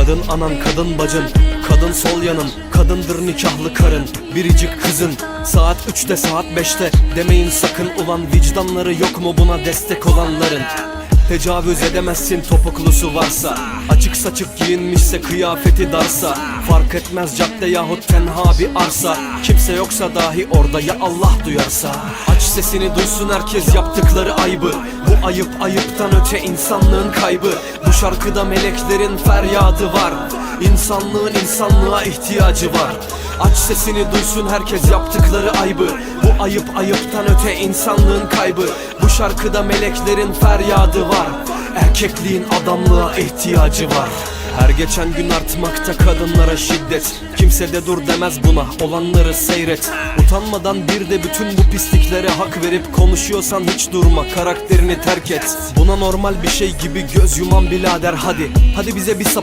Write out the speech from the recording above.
Kadın anan kadın bacın Kadın sol yanın Kadındır nikahlı karın Biricik kızın. Saat 3'te saat 5'te Demeyin sakın ulan vicdanları yok mu buna destek olanların? Tecavüz edemezsin topuklusu varsa Açık saçık giyinmişse kıyafeti darsa Fark etmez cadde yahut tenha bir arsa Kimse yoksa dahi orada ya Allah duyarsa. Aç sesini duysun herkes yaptıkları aybı Bu ayıp ayıptan öte insanlığın kaybı şarkıda meleklerin feryadı var. İnsanlığın insanlığa ihtiyacı var. Aç sesini duysun herkes yaptıkları aybı Bu ayıp ayıptan öte insanlığın kaybı. Bu şarkıda meleklerin feryadı var. Erkekliğin adamlığa ihtiyacı var her geçen gün artmakta kadınlara şiddet. Kimse de dur demez buna olanları seyret. Utanmadan bir de bütün bu pisliklere hak verip konuşuyorsan hiç durma karakterini terk et. Buna normal bir şey gibi göz yuman birader hadi. Hadi bize bir sapı